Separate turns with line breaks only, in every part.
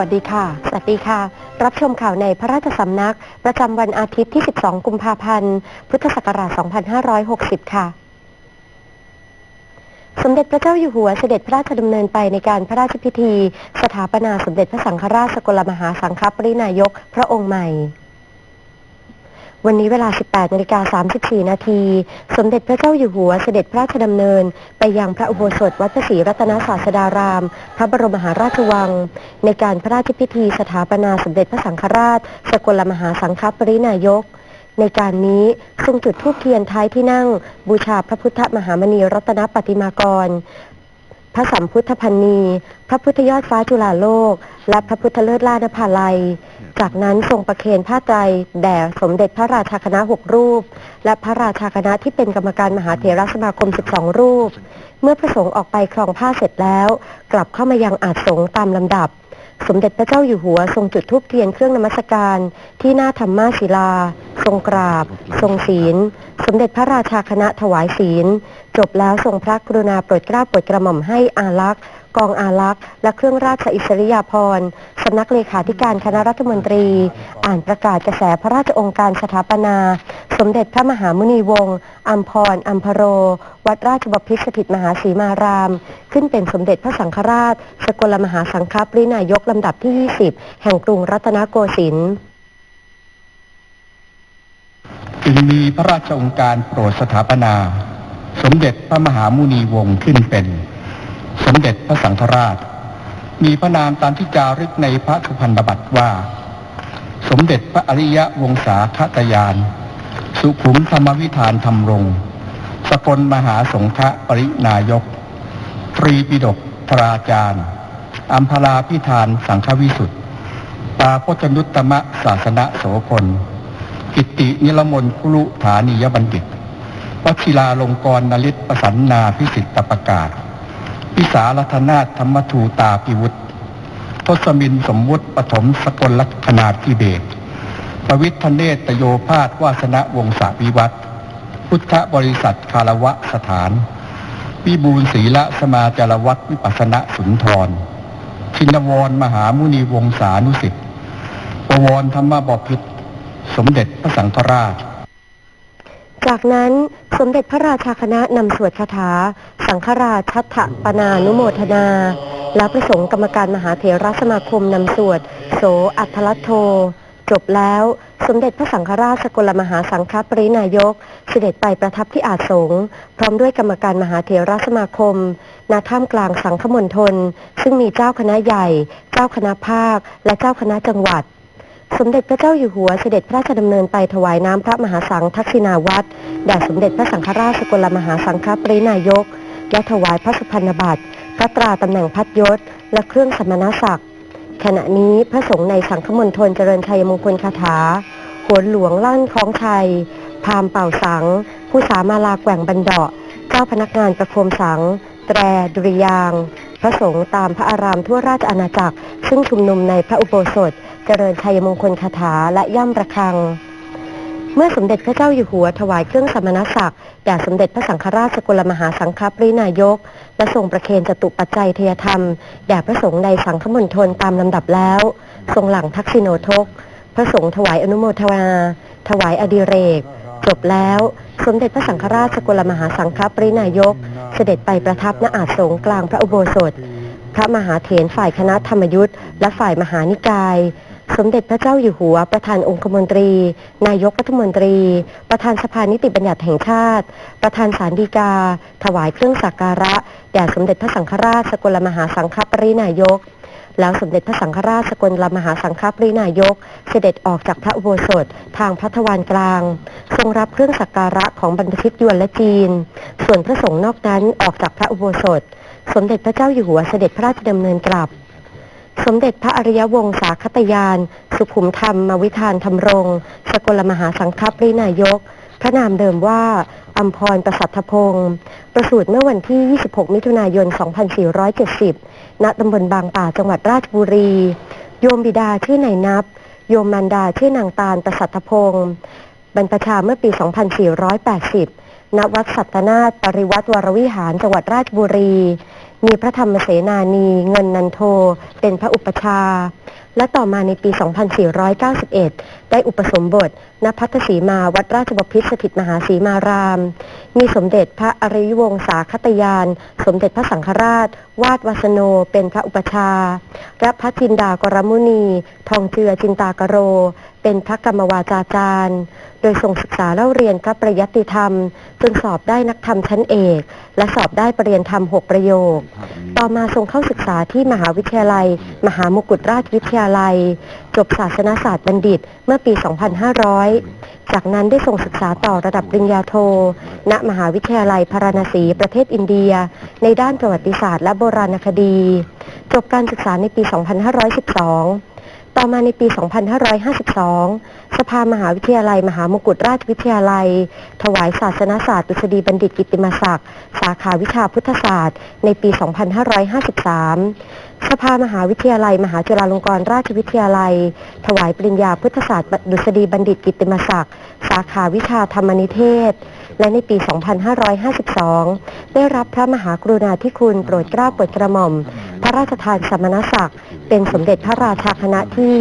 วัสดีค่ะ สวัสดีค่ะ รับชมข่าวในพระราชสำนัก ประจำวันอาทิตย์ที่ 12 กุมภาพันธ์ พุทธศักราช 2560 ค่ะ สมเด็จพระเจ้าอยู่หัวเสด็จพระราชดำเนินไปในการพระราชพิธี สถาปนาสมเด็จพระสังฆราชสกลมหาสังฆปรินายกพระองค์ใหม่ วันนี้เวลา 18นาฬิกา34 นาที สมเด็จพระเจ้าอยู่หัวเสด็จพระราชดำเนิน ไปยังพระอุโบสถวัดพระศรีรัตนศาสดาราม พระบรมมหาราชวัง ในการพระราชพิธีสถาปนาสมเด็จพระสังฆราช สกลมหาสังฆปรินายก ในการนี้ทรงจุดธูปเทียนท้ายที่นั่ง บูชาพระพุทธมหามณีรัตนปฏิมากร พระสัมพุทธพันนี พระพุทธยอดฟ้าจุฬาโลก และพระพุทธเลิศล่านภาลัย จากนั้นทรงประเคนผ้าไตรแด่สมเด็จพระราชาคณะหกรูป และพระราชาคณะที่เป็นกรรมการมหาเถรสมาคม 12 รูป เมื่อพระสงฆ์ออกไปครองผ้าเสร็จแล้ว กลับเข้ามายังอาจสงตามลำดับ สมเด็จพระเจ้าอยู่หัวทรงจุดธูปเทียนเครื่องนมัสการ ที่หน้าธรรมาศิลา ทรงกราบ ทรงศีล สมเด็จพระราชาคณะถวายศีล จบแล้วทรงพระกรุณาโปรดเกล้าโปรดกระหม่อมให้อาลักษ์กองอาลักษ์และเครื่องราชอิสริยาภรณ์สำนักเลขาธิการคณะรัฐมนตรี อ่านประกาศกระแสพระราชองค์การสถาปนา สมเด็จพระมหามุนีวงศ์อัมพรอัมพโร วัดราชบพิตรสถิตมหาศรีมาราม ขึ้นเป็นสมเด็จพระสังฆราช สกลมหาสังฆปรินายกลำดับที่ 20 แห่งกรุงรัตนโกสินทร์
จึงมีพระราชองค์การโปรดสถาปนา สมเด็จพระมหามุนีวงศ์ขึ้นเป็น สมเด็จพระสังฆราช มีพระนามตามที่จารึกในพระสุพรรณบัตรว่า สมเด็จพระอริยะวงศาคตยาน สุขุมธรรมวิธานธรรมรงสกลมหาสงฆปรินายก ตรีปิฎกทราจารย์อัมพลาพิธานสังฆวิสุทธิปาพจนุตตมะศาสนโสพลกิตินิรมนคุลุฐานียบัณฑิตวชิราลงกรณลิตประสันนาพิสิทธประกาศพิสารัตนาธรรมทูตาพิวุฒทศมินสมวุฒิปฐมสกลลักษณาธิเบศ ประวิทธเนตโยภาสวาสนวงศาวิวัตรพุทธบริษัทคารวะสถาน วิบูลศรีละสมาจารวัตรวิปัสสนสุนทร ชินวรมหามุนีวงศานุสิทธิ์ประวรธรรมบพิตรสมเด็จพระสังฆราช
จากนั้นสมเด็จพระราชาคณะนำสวดคาถา สังฆราชชัตถปนานุโมทนา และประสงค์กรรมการมหาเถรสมาคมนำสวด โสอัทลัตโท จบแล้ว สมเด็จพระสังฆราชสกลมหาสังฆปรินายก เสด็จไปประทับที่อาสงพร้อมด้วยกรรมการมหาเถรสมาคมณท่ามกลางสังฆมณฑลซึ่งมีเจ้าคณะใหญ่ เจ้าคณะภาค และเจ้าคณะจังหวัด สมเด็จพระเจ้าอยู่หัวเสด็จพระราชดำเนินไปถวายน้ำพระมหาสังฆทักษิณาวัตรแด่สมเด็จพระสังฆราชสกลมหาสังฆปรินายก และถวายพระสุพรรณบัตรพระตราตำแหน่งพัดยศ และเครื่องสมณศักดิ์ ขณะนี้พระสงฆ์ในสังฆมณฑลเจริญชัยมงคลคาถาหวนหลวงลั่นคล้องชัย พามเป่าสัง ผู้สามาลาแกว่งบันเดาะเจ้าพนักงานประโคมสัง แตรดุริยาง พระสงฆ์ตามพระอารามทั่วราชอาณาจักร ซึ่งชุมนุมในพระอุโบสถ เจริญชัยมงคลคาถาและย่ำระฆัง เมื่อสมเด็จพระเจ้าอยู่หัวถวายเครื่องสมณศักดิ์แด่สมเด็จพระสังฆราชสกลมหาสังฆปรินายก และทรงประเคนจตุปัจจัยเทยธรรม แด่พระสงฆ์ในสังฆมณฑลตามลำดับแล้ว ทรงหลังทักษิโนทก พระสงฆ์ถวายอนุโมทนาถวายอดิเรก จบแล้ว สมเด็จพระสังฆราชสกลมหาสังฆปรินายก เสด็จไปประทับณอาจสงกลางพระอุโบสถ พระมหาเถรฝ่ายคณะธรรมยุทธ์และฝ่ายมหานิกาย สมเด็จพระเจ้าอยู่หัว ประธานองคมนตรี นายกรัฐมนตรี ประธานสภานิติบัญญัติแห่งชาติ ประธานศาลฎีกา ถวายเครื่องสักการะแด่สมเด็จพระสังฆราชสกลมหาสังฆปรินายก แล้วสมเด็จพระสังฆราชสกลมหาสังฆปรินายก เสด็จออกจากพระอุโบสถทางพระทวารกลาง ทรงรับเครื่องสักการะของบรรพชิตยวนและจีน ส่วนพระสงฆ์นอกนั้นออกจากพระอุโบสถ สมเด็จพระเจ้าอยู่หัวเสด็จพระราชดำเนินกลับ สมเด็จพระอริยวงศาคตยาน สุขุมธรรมมวิธานธรรมรง สกลมหาสังฆปรินายก พระนามเดิมว่าอัมพรประสัทธพงศ์ประสูติเมื่อวันที่ 26 มิถุนายน 2470 ณ ตำบลบางป่าจังหวัดราชบุรี โยมบิดาชื่อนายนับ โยมมารดาชื่อนางตาลประสัทธพงศ์บรรพชาเมื่อปี 2480 ณ วัดสัตนาถปริวัติวรวิหารจังหวัดราชบุรี มีพระธรรมเสนานีเงินนันโท เป็นพระอุปชาและต่อมาในปี 2491 ได้อุปสมบท ณพัทธสีมาวัดราชบพิตรสถิตมหาสีมาราม มีสมเด็จพระอริยวงศาคตยาน สมเด็จพระสังฆราช วาดวัสโนเป็นพระอุปชาและพระจินดากรมุนี ทองเจือจินตากโร เป็นพระกรรมวาจาจารย์ โดยทรงศึกษาเล่าเรียนพระปริยัติธรรม จนสอบได้นักธรรมชั้นเอก และสอบได้ปรริญญาธรรม6ประโยค ต่อมาทรงเข้าศึกษาที่มหาวิทยาลัย มหามกุฏราชวิทยาลัย จบศาสนศาสตร์บัณฑิตเมื่อปี 2500 จากนั้นได้ส่งศึกษาต่อระดับปริญญาโท ณ มหาวิทยาลัยพาราณสีประเทศอินเดีย ในด้านประวัติศาสตร์และโบราณคดี จบการศึกษาในปี 2512 ต่อมาในปี 2552 สภามหาวิทยาลัย มหามกุฏราชวิทยาลัย ถวายศาสนศาสตร์ดุษฎีบัณฑิตกิติมศักดิ์ สาขาวิชาพุทธศาสตร์ ในปี 2553 สภามหาวิทยาลัย มหาจุฬาลงกรณราชวิทยาลัย ถวายปริญญาพุทธศาสตร์ดุษฎีบัณฑิตกิติมศักดิ์ สาขาวิชาธรรมนิเทศ และในปี 2552 ได้รับพระมหากรุณาธิคุณโปรดเกล้าโปรดกระหม่อม พระราชทานสมณศักดิ์ เป็นสมเด็จพระราชาคณะที่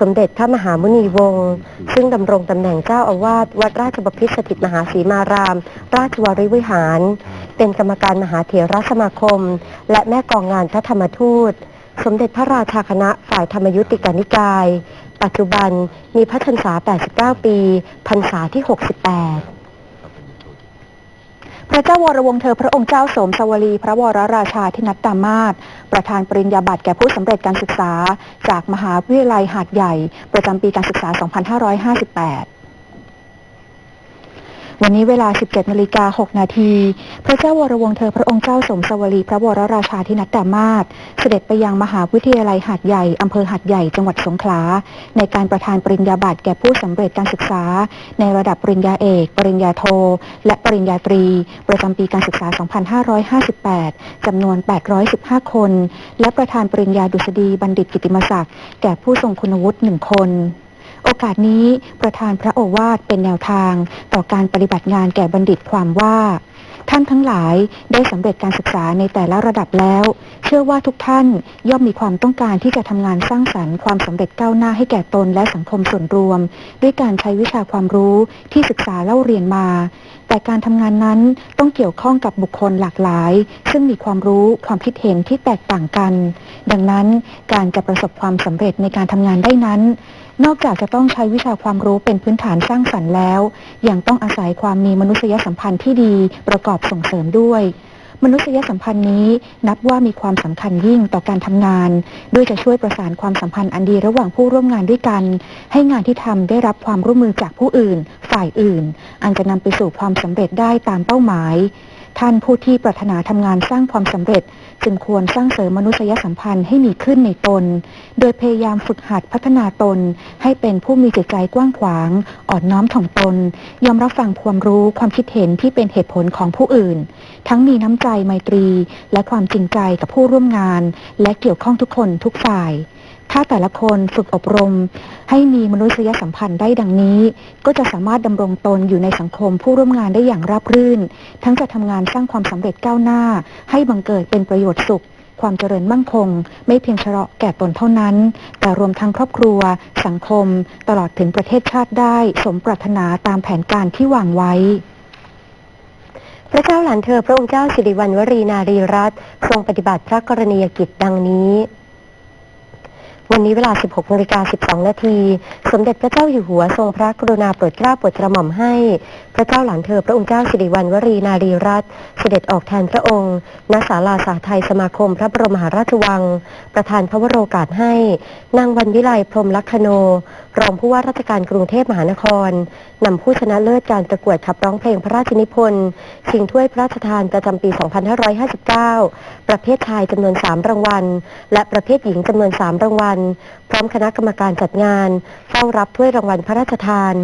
สมเด็จพระมหามุนีวงศ์ ซึ่งดำรงตำแหน่งเจ้าอาวาสวัดราชบพิตรสถิตมหาสีมาราม ราชวรวิหาร เป็นกรรมการมหาเถรสมาคม และแม่กองงานพระธรรมทูต สมเด็จพระราชาคณะฝ่ายธรรมยุติกานิกาย ปัจจุบันมีพระชนษา 89 ปี พรรษาที่ 68
พระเจ้าวรวงเธอพระองค์เจ้าสมสวลี พระวรราชาธินัตตามาศประธานปริญญาบัตรแก่ผู้สำเร็จการศึกษา จากมหาวิทยาลัยหาดใหญ่ ประจำปีการศึกษา 2558 วันนี้เวลา 17นาฬิกา6นาทีพระเจ้าวรวงศ์เธอพระองค์เจ้าสมสวลีพระวรราชาธินัดดามาศเสด็จไปยังมหาวิทยาลัยหาดใหญ่อำเภอหาดใหญ่จังหวัดสงขลา ในการประทานปริญญาบัตรแก่ผู้สำเร็จการศึกษา ในระดับปริญญาเอก ปริญญาโท และปริญญาตรี ประจำปีการศึกษา 2558จำนวน 815 คน และประธานปริญญาดุษฎีบัณฑิตกิตติมศักดิ์แก่ผู้ทรงคุณวุฒิหนึ่งคน โอกาสนี้ประธานพระโอวาทเป็นแนวทาง ต่อการปฏิบัติงานแก่บัณฑิตความว่า ท่านทั้งหลายได้สำเร็จการศึกษาในแต่ละระดับแล้ว เชื่อว่าทุกท่านย่อมมีความต้องการที่จะทำงานสร้างสรรค์ความสำเร็จก้าวหน้าให้แก่ตนและสังคมส่วนรวม ด้วยการใช้วิชาความรู้ที่ศึกษาเล่าเรียนมาแต่การทำงานนั้นต้องเกี่ยวข้องกับบุคคลหลากหลาย ซึ่งมีความรู้ความคิดเห็นที่แตกต่างกัน ดังนั้นการจะประสบความสำเร็จในการทำงานได้นั้น นอกจากจะต้องใช้วิชาความรู้เป็นพื้นฐานสร้างสรรค์แล้ว ยังต้องอาศัยความมีมนุษยสัมพันธ์ที่ดีประกอบส่งเสริมด้วย มนุษยสัมพันธ์นี้นับว่ามีความสำคัญยิ่งต่อการทำงาน ด้วยจะช่วยประสานความสัมพันธ์อันดีระหว่างผู้ร่วมงานด้วยกัน ให้งานที่ทำได้รับความร่วมมือจากผู้อื่น ฝ่ายอื่น อันจะนำไปสู่ความสำเร็จได้ตามเป้าหมาย ท่านผู้ที่ปรารถนาทำงานสร้างความสำเร็จ จึงควรสร้างเสริมมนุษยสัมพันธ์ให้มีขึ้นในตน โดยพยายามฝึกหัดพัฒนาตน ให้เป็นผู้มีจิตใจกว้างขวาง อ่อนน้อมถ่อมตน ยอมรับฟังความรู้ความคิดเห็นที่เป็นเหตุผลของผู้อื่น ทั้งมีน้ำใจไมตรี และความจริงใจกับผู้ร่วมงาน และเกี่ยวข้องทุกคนทุกฝ่าย ถ้าแต่ละคนฝึกอบรม ให้มีมนุษยสัมพันธ์ได้ดังนี้ ก็จะสามารถดำรงตนอยู่ในสังคมผู้ร่วมงานได้อย่างราบรื่น ทั้งจะทำงานสร้างความสำเร็จก้าวหน้า ให้บังเกิดเป็นประโยชน์สุข ความเจริญมั่งคง ไม่เพียงเฉพาะแก่ตนเท่านั้น แต่รวมทั้งครอบครัว สังคม ตลอดถึงประเทศชาติได้ สมปรารถนาตามแผนการที่วางไว้
พระเจ้าหลานเธอพระองค์เจ้าสิริวัณวรีนารีรัตน์ทรงปฏิบัติพระกรณียกิจดังนี้ วันนี้เวลา 16นาฬิกา12 นาที สมเด็จพระเจ้าอยู่หัวทรงพระกรุณาโปรดเกล้าโปรดกระหม่อมให้ พระเจ้าหลานเธอพระองค์เจ้าสิริวัณวรีนารีรัตน์เสด็จออกแทนพระองค์ณศาลาสาไทยสมาคมพระบรมมหาราชวัง ประธานพระวโรกาสให้นางวันวิไลพรมลักษโน รองผู้ว่าราชการกรุงเทพมหานครนำผู้ชนะเลิศการประกวดขับร้องเพลงพระราชนิพนธ์ชิงถ้วยพระราชทานประจำปี 2559 ประเภทชายจำนวน 3 รางวัล และประเภทหญิงจำนวน 3 รางวัล พร้อมคณะกรรมการจัดงานเฝ้ารับถ้วยรางวัลพระราชทาน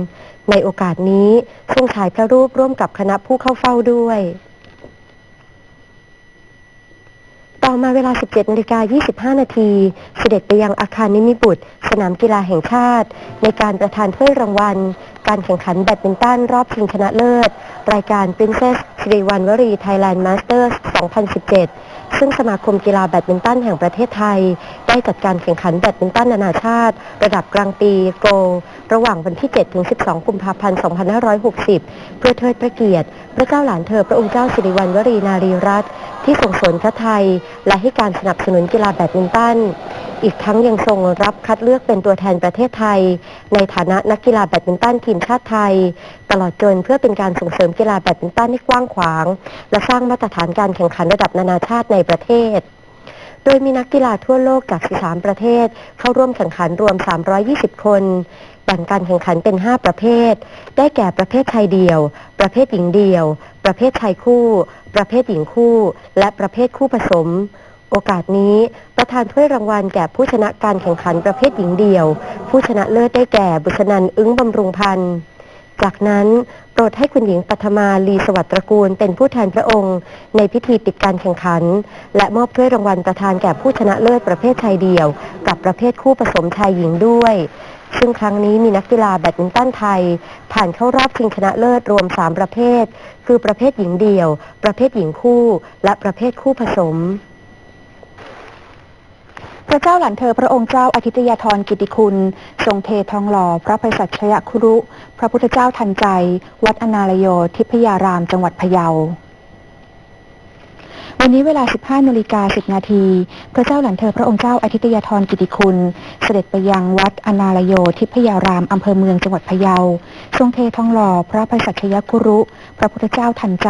ในโอกาสนี้ทรงฉายพระรูปร่วมกับคณะผู้เข้าเฝ้าด้วย ต่ อมาเวลา 17นาฬิกา25 นาที เสด็จไปยังอาคารนิมิบุตร สนามกีฬาแห่งชาติ ในการประทานถ้วยรางวัล การแข่งขันแบดมินตันรอบชิงชนะเลิศ รายการ Princess สิริวัณวรีไทยแลนด์มาสเตอร์2017 ซึ่งสมาคมกีฬาแบดมินตันแห่งประเทศไทย ได้จัดการแข่งขันแบดมินตันนานาชาติ ระดับกลางปีโกระหว่างวันที่ 7 ถึง 12 กุมภาพันธ์ 2560 เพื่อเทิดพระเกียรติ พระเจ้าหลานเธอพระองค์เจ้าสิริวัณวรีนารีรัตน์ ที่ทรงสนพระไทย และให้การสนับสนุนกีฬาแบดมินตัน อีกทั้งยังทรงรับคัดเลือกเป็นตัวแทนประเทศไทย ในฐานะนักกีฬาแบดมินตันทีมชาติไทย ตลอดจนเพื่อเป็นการส่งเสริมกีฬาแบดมินตันให้กว้างขวาง และสร้างมาตรฐานการแข่งขันระดับนานาชาติในประเทศโดยมีนักกีฬาทั่วโลกจาก 13 ประเทศ เข้าร่วมแข่งขันรวม 320 คน แบ่งการแข่งขันเป็น 5 ประเภท ได้แก่ประเภทชายเดี่ยว ประเภทหญิงเดี่ยว ประเภทชายคู่ ประเภทหญิงคู่ และประเภทคู่ผสม โอกาสนี้ ประธานถ้วยรางวัลแก่ผู้ชนะการแข่งขันประเภทหญิงเดี่ยว ผู้ชนะเลิศได้แก่บุษนันอึ้งบำรุงพันธ์จากนั้นโปรดให้คุณหญิงปัทมาลีสวัสดิ์ตระกูลเป็นผู้แทนพระองค์ ในพิธีปิดการแข่งขัน และมอบถ้วยรางวัลประธานแก่ผู้ชนะเลิศประเภทชายเดี่ยว กับประเภทคู่ผสมชายหญิงด้วย ซึ่งครั้งนี้มีนักกีฬาแบดมินตันไทย ผ่านเข้ารอบชิงชนะเลิศรวม 3 ประเภท คือประเภทหญิงเดี่ยว ประเภทหญิงคู่ และประเภทคู่ผสม
พระเจ้าหลานเธอพระองค์เจ้าอาทิตยาธรกิติคุณ ทรงเททองหล่อ พระภัยสัชยคุรุ พระพุทธเจ้าทันใจ วัดอนาลโย ทิพยารามจังหวัดพะเยา วันนี้เวลา 15นาฬิกา10 นาที พระเจ้าหลานเธอพระองค์เจ้าอาทิตยาธรกิติคุณ เสด็จไปยังวัดอนาลโยทิพยารามอำเภอเมืองจังหวัดพะเยา ทรงเททองหล่อพระภัสัชยคุรุ พระพุทธเจ้าทันใจ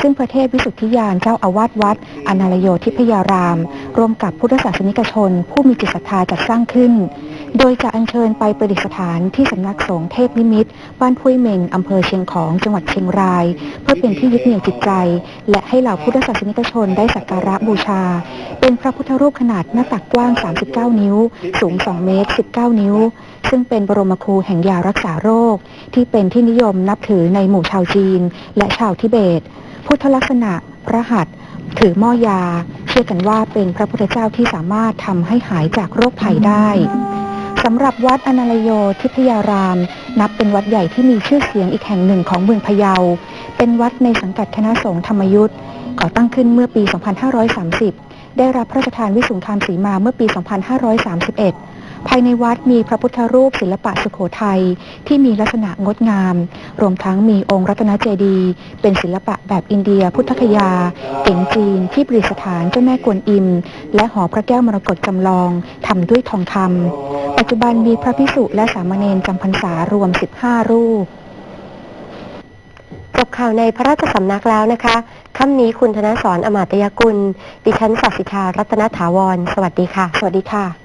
ซึ่งพระเทพวิสุทธิยานเจ้าอาวาสวัดอนาลโยทิพยารามร่วมกับพุทธศาสนิกชน ผู้มีจิตศรัทธาจัดสร้างขึ้น โดยจะอัญเชิญไปประดิษฐานที่สำนักสงฆ์เทพนิมิตรบ้านพุ้ยเมงอำเภอเชียงของจังหวัดเชียงราย เพื่อเป็นที่ยึดเหนี่ยวจิตใจ และให้เหล่าพุทธศาสนิกชนได้สักการะบูชา เป็นพระพุทธรูปขนาดหน้าตักกว้าง 39 นิ้ว สูง 2 เมตร 19 นิ้ว ซึ่งเป็นบรมครูแห่งยารักษาโรค ที่เป็นที่นิยมนับถือในหมู่ชาวจีน และชาวทิเบต พุทธลักษณะพระหัตถ์ถือหม้อยา เชื่อกันว่าเป็นพระพุทธเจ้าที่สามารถทำให้หายจากโรคภัยได้ สำหรับวัดอนาลโยทิพยาราม นับเป็นวัดใหญ่ที่มีชื่อเสียงอีกแห่งหนึ่งของเมืองพะเยา เป็นวัดในสังกัดคณะสงฆ์ธรรมยุทธ์ก่อตั้งขึ้นเมื่อปี 2530 ได้รับพระราชทานวิสุงคามศรีมาเมื่อปี 2531 ภายในวัดมีพระพุทธรูปศิลปะสุโขทัยที่มีลักษณะงดงาม รวมทั้งมีองค์รัตนเจดีย์เป็นศิลปะแบบอินเดีย พุทธคยาเก๋งจีน ที่ประดิษฐานเจ้าแม่กวนอิม และหอพระแก้วมรกตจำลองทำด้วยทองคำ ปัจจุบันมีพระพิสุและสามเณรจำพรรษารวม 15 รูป
จบข่าวในพระราชสำนักแล้วนะคะค่ำนี้คุณธนสรอมาตยกุล ดิฉันสัสิธารัตนถาวร สวัสดีค่ะ
สวัสดีค่ะ